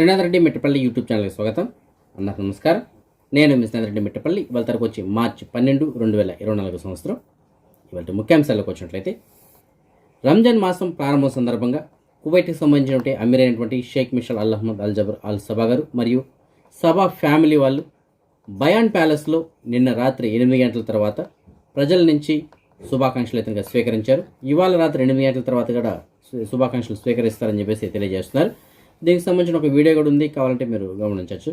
Srinath Reddy Mittapalli YouTube ఛానల్కి స్వాగతం. అందరికి నమస్కారం. నేను మీ శ్రీనాథ్ రెడ్డి మిట్టపల్లి. ఇవాళ తరకు వచ్చి మార్చి పన్నెండు రెండు వేల ఇరవై నాలుగు సంవత్సరం. ఇవాళ ముఖ్యాంశాలకు వచ్చినట్లయితే రంజాన్ మాసం ప్రారంభం సందర్భంగా కువైట్కి సంబంధించినటువంటి అమీర్ అయినటువంటి Sheikh Mishal Al Ahmad Al Jaber Al Sabah గారు మరియు సబా ఫ్యామిలీ వాళ్ళు బయాన్ ప్యాలెస్లో నిన్న రాత్రి ఎనిమిది గంటల తర్వాత ప్రజల నుంచి శుభాకాంక్షలు అయితే స్వీకరించారు. ఇవాళ రాత్రి ఎనిమిది గంటల తర్వాత కూడా శుభాకాంక్షలు స్వీకరిస్తారని చెప్పేసి తెలియజేస్తున్నారు. దీనికి సంబంధించిన ఒక వీడియో కూడా ఉంది కావాలంటే మీరు గమనించవచ్చు.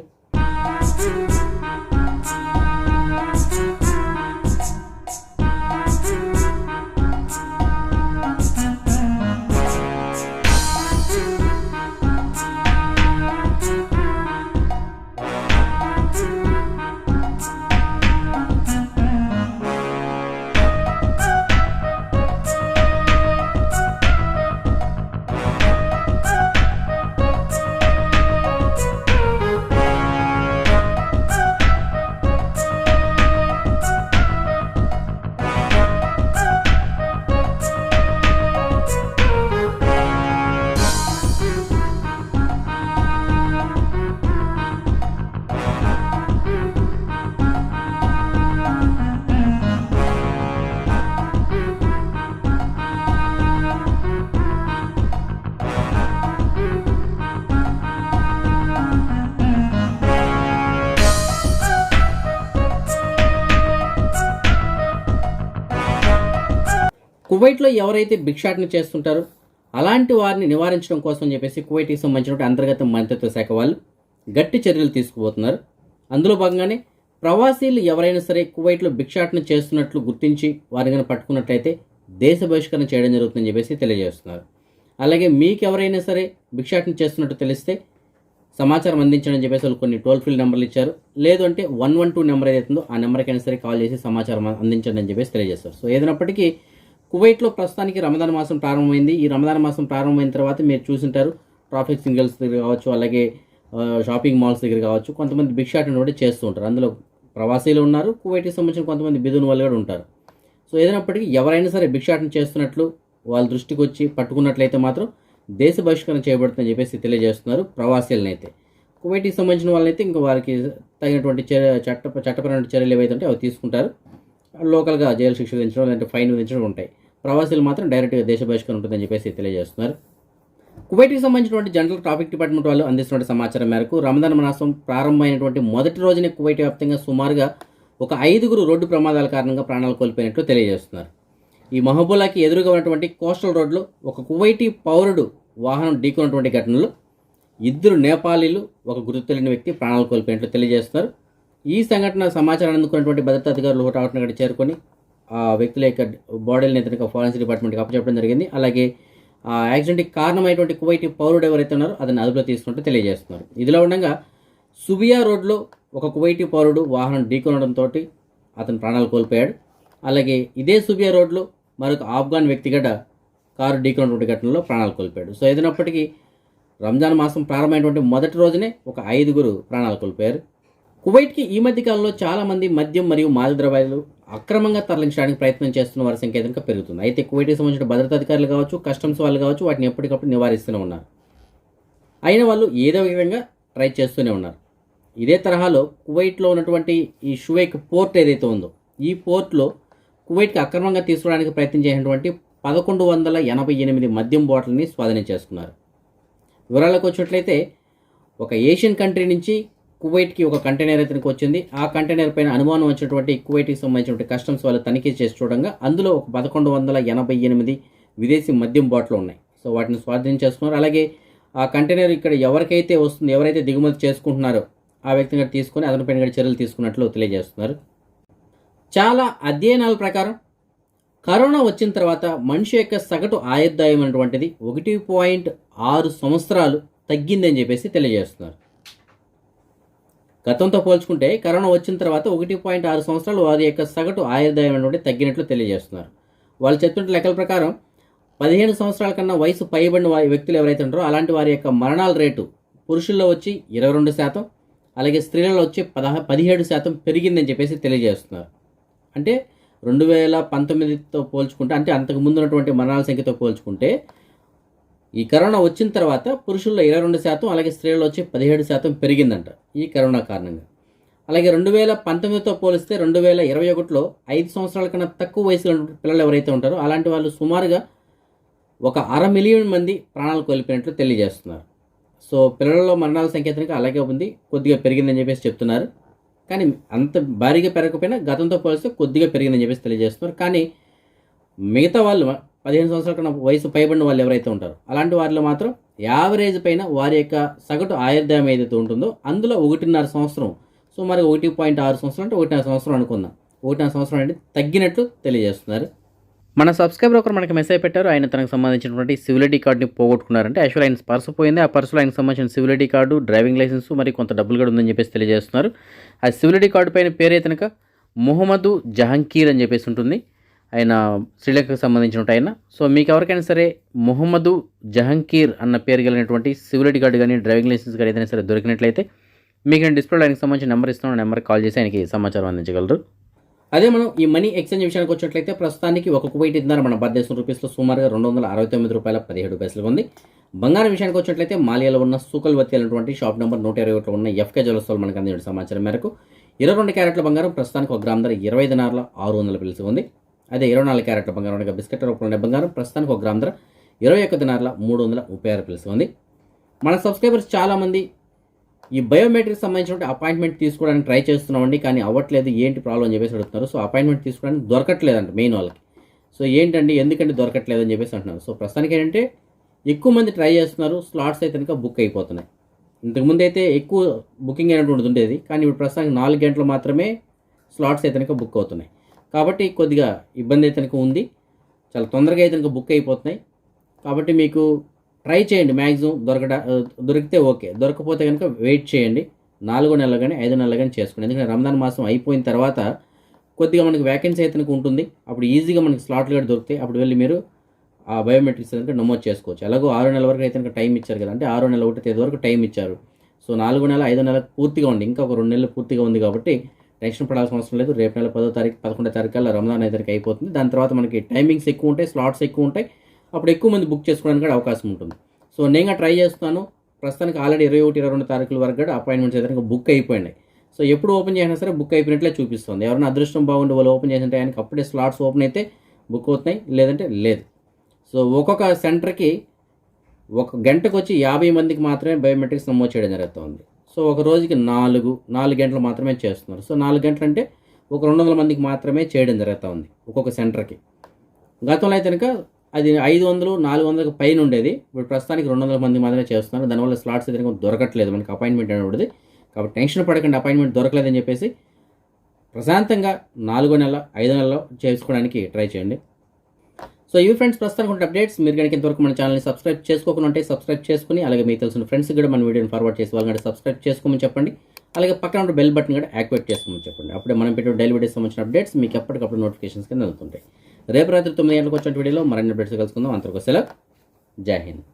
కువైట్లో ఎవరైతే భిక్షాటన చేస్తుంటారో అలాంటి వారిని నివారించడం కోసం చెప్పేసి కువైట్కి సంబంధించిన అంతర్గత మంత్రిత్వ శాఖ వాళ్ళు గట్టి చర్యలు తీసుకుపోతున్నారు. అందులో భాగంగానే ప్రవాసీలు ఎవరైనా సరే కువైట్లో భిక్షాటన చేస్తున్నట్లు గుర్తించి వారిని కనుక పట్టుకున్నట్లయితే దేశ బహిష్కరణ చేయడం జరుగుతుందని చెప్పేసి తెలియజేస్తున్నారు. అలాగే మీకు ఎవరైనా సరే భిక్షాటన చేస్తున్నట్టు తెలిస్తే సమాచారం అందించడం చెప్పేసి వాళ్ళు కొన్ని టోల్ ఫ్రీ నెంబర్లు ఇచ్చారు. లేదు అంటే వన్ వన్ టూ నెంబర్ ఏదైతుందో ఆ నెంబర్కైనా సరే కాల్ చేసి సమాచారం అందించండి అని చెప్పేసి తెలియజేస్తారు. సో ఏదైనప్పటికీ కువైట్లో ప్రస్తుతానికి రమదాన్ మాసం ప్రారంభమైంది. ఈ రమదాన్ మాసం ప్రారంభమైన తర్వాత మీరు చూసింటారు. ట్రాఫిక్ సింగిల్స్ దగ్గర కావచ్చు అలాగే షాపింగ్ మాల్స్ దగ్గర కావచ్చు కొంతమంది భిక్షాటన కూడా చేస్తూ ఉంటారు. అందులో ప్రవాసీలు ఉన్నారు. కువైట్కి సంబంధించిన కొంతమంది బిదును వాళ్ళు కూడా ఉంటారు. సో ఏదైనప్పటికీ ఎవరైనా సరే భిక్షాటన చేస్తున్నట్లు వాళ్ళ దృష్టికి వచ్చి పట్టుకున్నట్లయితే మాత్రం దేశ బహిష్కరణ చేయబడుతుందని చెప్పేసి తెలియజేస్తున్నారు ప్రవాసీలను అయితే కువైట్కి సంబంధించిన వాళ్ళైతే ఇంకా వారికి తగినటువంటి చర్య చట్ట చట్టపరమైన చర్యలు ఏవైతే ఉంటే అవి తీసుకుంటారు. లోకల్గా జైలు శిక్ష విధించడం లేదంటే ఫైన్ విధించడం ఉంటాయి. ప్రవాసీలు మాత్రం డైరెక్ట్గా దేశ బహిష్కరణ ఉంటుందని చెప్పేసి తెలియజేస్తున్నారు. కువైట్కి సంబంధించినటువంటి జనరల్ ట్రాఫిక్ డిపార్ట్మెంట్ వాళ్ళు అందిస్తున్న సమాచారం మేరకు రమదాన్ మాసం ప్రారంభమైనటువంటి మొదటి రోజునే కువైట్ వ్యాప్తంగా సుమారుగా ఒక ఐదుగురు రోడ్డు ప్రమాదాల కారణంగా ప్రాణాలు కోల్పోయినట్లు తెలియజేస్తున్నారు. ఈ మహబూలాకి ఎదురుగా ఉన్నటువంటి కోస్టల్ రోడ్లో ఒక కువైటీ పౌరుడు వాహనం ఢీకొన్నటువంటి ఘటనలో ఇద్దరు నేపాలీలు ఒక గుర్తు తెలియని వ్యక్తి ప్రాణాలు కోల్పోయినట్లు తెలియజేస్తున్నారు. ఈ సంఘటన సమాచారం అందుకున్నటువంటి భద్రతా అధికారులు ఒకటి చేరుకొని ఆ వ్యక్తుల యొక్క బాడీలను ఇతనికి ఫారెన్సిక్ డిపార్ట్మెంట్కి అప్పచెప్పడం జరిగింది. అలాగే ఆ యాక్సిడెంట్కి కారణమైనటువంటి కువైటి పౌరుడు ఎవరైతే ఉన్నారో అతన్ని అదుపులో తీసుకుంటూ తెలియజేస్తున్నారు. ఇదిలో ఉండగా సుబియా రోడ్లో ఒక కువైటి పౌరుడు వాహనం ఢీకొనడంతో అతను ప్రాణాలు కోల్పోయాడు. అలాగే ఇదే సుబియా రోడ్లో మరొక ఆఫ్ఘాన్ వ్యక్తిగత కారు ఢీకొన్నటువంటి ఘటనలో ప్రాణాలు కోల్పోయాడు. సో ఏదైనప్పటికీ రంజాన్ మాసం ప్రారంభమైనటువంటి మొదటి రోజునే ఒక ఐదుగురు ప్రాణాలు కోల్పోయారు. కువైట్కి ఈ మధ్య కాలంలో చాలామంది మద్యం మరియు మాదక ద్రవ్యాలు అక్రమంగా తరలించడానికి ప్రయత్నం చేస్తున్న వారి సంఖ్య కనుక పెరుగుతుంది. అయితే కువైట్కి సంబంధించిన భద్రతా అధికారులు కావచ్చు కస్టమ్స్ వాళ్ళు కావచ్చు వాటిని ఎప్పటికప్పుడు నివారిస్తూనే ఉన్నారు. అయిన వాళ్ళు ఏదో విధంగా ట్రై చేస్తూనే ఉన్నారు. ఇదే తరహాలో కువైట్లో ఉన్నటువంటి ఈ షువైక్ పోర్ట్ ఏదైతే ఉందో ఈ పోర్ట్లో కువైట్కి అక్రమంగా తీసుకోవడానికి ప్రయత్నం చేసినటువంటి పదకొండు వందల ఎనభై ఎనిమిది మద్యం బాటిల్ని స్వాధీనం చేసుకున్నారు. వివరాలకు వచ్చినట్లయితే ఒక ఏషియన్ కంట్రీ నుంచి కువైట్కి ఒక కంటైనర్ ఇతనికి వచ్చింది. ఆ కంటైనర్ పైన అనుమానం వచ్చినటువంటి కువైట్కి సంబంధించినటువంటి కస్టమ్స్ వాళ్ళు తనిఖీ చేసి చూడంగా అందులో ఒక పదకొండు వందల ఎనభై ఎనిమిది విదేశీ మద్యం బాటిల్ ఉన్నాయి. సో వాటిని స్వాధీనం చేసుకున్నారు. అలాగే ఆ కంటైనర్ ఇక్కడ ఎవరికైతే వస్తుంది ఎవరైతే దిగుమతి చేసుకుంటున్నారో ఆ వ్యక్తిని తీసుకొని అతనిపైన కూడా చర్యలు తీసుకున్నట్లు తెలియజేస్తున్నారు. చాలా అధ్యయనాల ప్రకారం కరోనా వచ్చిన తర్వాత మనిషి యొక్క సగటు ఆయుర్దాయం అనేటువంటిది ఒకటి పాయింట్ ఆరు సంవత్సరాలు తగ్గిందని చెప్పేసి తెలియజేస్తున్నారు. గతంతో పోల్చుకుంటే కరోనా వచ్చిన తర్వాత ఒకటి పాయింట్ ఆరు సంవత్సరాలు వారి యొక్క సగటు ఆయుర్దాయం అనేటువంటి తగ్గినట్లు తెలియజేస్తున్నారు. వాళ్ళు చెప్తున్న లెక్కల ప్రకారం పదిహేను సంవత్సరాల కన్నా వయసు పైబడిన వారి వ్యక్తులు ఎవరైతే ఉంటారో అలాంటి వారి యొక్క మరణాల రేటు పురుషుల్లో వచ్చి ఇరవై రెండు శాతం అలాగే స్త్రీలలో వచ్చి పదహ పదిహేడు శాతం పెరిగిందని చెప్పేసి తెలియజేస్తున్నారు. అంటే రెండు వేల పంతొమ్మిదితో పోల్చుకుంటే అంటే అంతకు ముందు ఉన్నటువంటి మరణాల సంఖ్యతో పోల్చుకుంటే ఈ కరోనా వచ్చిన తర్వాత పురుషుల్లో ఇరవై రెండు శాతం అలాగే స్త్రీల్లో వచ్చి పదిహేడు శాతం పెరిగిందంట ఈ కరోనా కారణంగా. అలాగే రెండు వేల పంతొమ్మిదితో పోలిస్తే రెండు వేల ఇరవై ఒకటిలో ఐదు సంవత్సరాల కన్నా తక్కువ వయసులో పిల్లలు ఎవరైతే ఉంటారో అలాంటి వాళ్ళు సుమారుగా ఒక అర మిలియన్ మంది ప్రాణాలు కోల్పోయినట్లు తెలియజేస్తున్నారు. సో పిల్లలలో మరణాల సంఖ్య అలాగే ఉంది కొద్దిగా పెరిగిందని చెప్పేసి చెప్తున్నారు. కానీ అంత భారీగా పెరగకపోయినా గతంతో పోలిస్తే కొద్దిగా పెరిగిందని చెప్పేసి తెలియజేస్తున్నారు. కానీ మిగతా వాళ్ళు పదిహేను సంవత్సరాల కన్నా వయసు పైబడిన వాళ్ళు ఎవరైతే ఉంటారో అలాంటి వారిలో మాత్రం యావరేజ్ పైన వారి యొక్క సగటు ఆయుర్దాయం ఏదైతే ఉంటుందో అందులో ఒకటిన్నర సంవత్సరం సుమారు ఒకటి పాయింట్ ఆరు సంవత్సరం అంటే ఒకటిన్నర సంవత్సరం అనుకుందాం. ఒకటిన్నర సంవత్సరం అంటే తగ్గినట్లు తెలియజేస్తున్నారు. మన సబ్స్క్రైబర్ ఒకరు మనకి మెసేజ్ పెట్టారు ఆయన తనకు సంబంధించినటువంటి సివిలిటీ కార్డుని పోగొట్టుకున్నారంటే యాక్చువల్ ఆయన పర్సు పోయింది. ఆ పర్సులో ఆయనకు సంబంధించిన సివిలిటీ కార్డు డ్రైవింగ్ లైసెన్స్ మరి కొంత డబ్బులు కూడా ఉందని చెప్పేసి తెలియజేస్తున్నారు. ఆ సివిలిటీ కార్డు పైన పేరు కనుక మొహమ్మదు జహంకీర్ అని చెప్పేసి ఉంటుంది. ఆయన శ్రీలంకకు సంబంధించిన ఆయన. సో మీకు ఎవరికైనా సరే మొహమ్మదు జహంకీర్ అన్న పేరు కలిగినటువంటి సివిలిటీ గార్డు కానీ డ్రైవింగ్ లైసెన్స్ కానీ ఏదైనా సరే దొరికినట్లయితే మీకు నేను డిస్ప్లేలో ఆయనకి సంబంధించిన నెంబర్ ఇస్తాను. నెంబర్ కాల్ చేసి ఆయనకి సమాచారం అందించగలరు. అదే మనం ఈ మనీ ఎక్స్చేంజ్ విషయానికి వచ్చినట్లయితే ప్రస్తుతానికి ఒక కువైట్ ఇద్దరు మన భారతదేశం రూపీస్లో సుమారుగా రెండు వందల అరవై తొమ్మిది రూపాయల పదిహేడు పైసలు ఉంది. బంగారం విషయానికి వచ్చినట్లయితే మాలియాలో ఉన్న సూకల్వతి అనేటువంటి షాప్ నెంబర్ నూట ఇరవై ఒకటిలో ఉన్న ఎఫ్కే జ్యువెలర్స్లో మనకు అందించిన సమాచారం మేరకు ఇరవై రెండు క్యారెట్ల బంగారం ప్రస్తుతానికి ఒక గ్రామ్ ధర ఇరవై ఐదు నార్ల ఆరు వందల పిలిచి ఉంది. అదే ఇరవై నాలుగు క్యారెట్ల బంగారం ఉండగా బిస్కెట్ రూపంలో ఉండే బంగారం ప్రస్తుతానికి ఒక గ్రామ్ ధర ఇరవై ఒక్క దినార్ల మూడు వందల ముప్పై ఆరు పిలిచి ఉంది. మన సబ్స్క్రైబర్స్ చాలామంది ఈ బయోమెట్రిక్ సంబంధించిన అపాయింట్మెంట్ తీసుకోవడానికి ట్రై చేస్తున్నామండి కానీ అవ్వట్లేదు ఏంటి ప్రాబ్లం అని చెప్పేసి అడుగుతున్నారు. సో అపాయింట్మెంట్ తీసుకోవడానికి దొరకట్లేదంట మెయిన్ వాళ్ళకి. సో ఏంటండి ఎందుకంటే దొరకట్లేదు అని చెప్పేసి అంటున్నారు. సో ప్రస్తుతానికి ఏంటంటే ఎక్కువ మంది ట్రై చేస్తున్నారు స్లాట్స్ అయితే కనుక బుక్ అయిపోతున్నాయి. ఇంతకుముందు అయితే ఎక్కువ బుకింగ్ అయినటువంటిది ఉండేది కానీ ఇప్పుడు ప్రస్తుతానికి నాలుగు గంటలు మాత్రమే స్లాట్స్ అయితే కనుక బుక్ అవుతున్నాయి. కాబట్టి కొద్దిగా ఇబ్బంది అయితే ఉంది. చాలా తొందరగా అయితే బుక్ అయిపోతున్నాయి. కాబట్టి మీకు ట్రై చేయండి. మ్యాక్సిమం దొరకట దొరికితే ఓకే దొరకపోతే కనుక వెయిట్ చేయండి. నాలుగో నెలలు కానీ ఐదో నెలలు కానీ చేసుకోండి. ఎందుకంటే రంజాన్ మాసం అయిపోయిన తర్వాత కొద్దిగా మనకి వ్యాకెన్సీ అయితే ఉంటుంది. అప్పుడు ఈజీగా మనకి స్లాట్లు కూడా దొరుకుతాయి. అప్పుడు వెళ్ళి మీరు ఆ బయోమెట్రిక్స్ కనుక నమోదు చేసుకోవచ్చు. అలాగే ఆరు నెలల వరకు అయితే టైం ఇచ్చారు కదా. అంటే ఆరో నెల ఒకటి తేదీ వరకు టైం ఇచ్చారు. సో నాలుగో నెల ఐదో నెల పూర్తిగా ఉంది. ఇంకా ఒక రెండు నెలలు పూర్తిగా ఉంది కాబట్టి టెన్షన్ పడాల్సిన అవసరం లేదు. రేపు నెల పదో తారీఖు పదకొండో తారీఖు కల్లా రంజాన్ అయితే అయిపోతుంది. దాని తర్వాత మనకి టైమింగ్స్ ఎక్కువ ఉంటాయి స్లాట్స్ ఎక్కువ ఉంటాయి. అప్పుడు ఎక్కువ మంది బుక్ చేసుకోవడానికి కూడా అవకాశం ఉంటుంది. సో నేను ట్రై చేస్తాను. ప్రస్తుతానికి ఆల్రెడీ ఇరవై ఒకటి ఇరవై రెండు తారీఖుల వరకు కూడా అపాయింట్మెంట్స్ అయితే బుక్ అయిపోయినాయి. సో ఎప్పుడు ఓపెన్ చేసినా సరే బుక్ అయిపోయినట్లే చూపిస్తుంది. ఎవరైనా అదృష్టం బాగుండి వాళ్ళు ఓపెన్ చేసిన టైంకి అప్పుడే స్లాట్స్ ఓపెన్ అయితే బుక్ అవుతున్నాయి లేదంటే లేదు. సో ఒక్కొక్క సెంటర్కి ఒక గంటకు వచ్చి యాభై మందికి మాత్రమే బయోమెట్రిక్స్ నమోదు చేయడం జరుగుతుంది. సో ఒక రోజుకి నాలుగు నాలుగు గంటలు మాత్రమే చేస్తున్నారు. సో నాలుగు గంటలు అంటే ఒక రెండు వందల మందికి మాత్రమే చేయడం జరుగుతూ ఉంది ఒక్కొక్క సెంటర్కి. గతంలో అయితే కనుక అది ఐదు వందలు నాలుగు వందలకు పైన ఉండేది. ఇప్పుడు ప్రస్తుతానికి రెండు వందల మంది మాత్రమే చేస్తున్నారు. దానివల్ల స్లాట్స్ అయితే దొరకట్లేదు. మనకి అపాయింట్మెంట్ అనేది కాబట్టి టెన్షన్ పడకండి అపాయింట్మెంట్ దొరకలేదని చెప్పేసి ప్రశాంతంగా నాలుగో నెల ఐదో నెలలో చేసుకోవడానికి ట్రై చేయండి. సో ఇవి ఫ్రెండ్స్ ప్రస్తుతానికి అప్డేట్స్. మీరు కనుక ఇంతవరకు మన ఛానల్ని సబ్స్క్రైబ్ చేసుకోకుండా ఉంటే సబ్స్క్రైబ్ చేసుకుని అలాగే మీకు తెలిసిన ఫ్రెండ్స్ కూడా మన వీడియోని ఫార్వర్డ్ చేసి వాళ్ళని సబ్స్క్రైబ్ చేసుకోమని చెప్పండి. అలాగే పక్కన ఉన్న బెల్ బటన్ కూడా యాక్టివేట్ చేసుకోమని చెప్పండి. అప్పుడే మనం పెట్టే డైలీ వీడియోస్ సంబంధించిన అప్డేట్స్ మీకు ఎప్పటికప్పుడు నోటిఫికేషన్స్ కింద అందుతుంటాయి. రేపు రాత్రి తొమ్మిది గంటలకు వచ్చిన వీడియోలో మరిన్ని అప్డేట్స్ కలుసుకుందాం. అంతకు సెలవు. జై హింద్.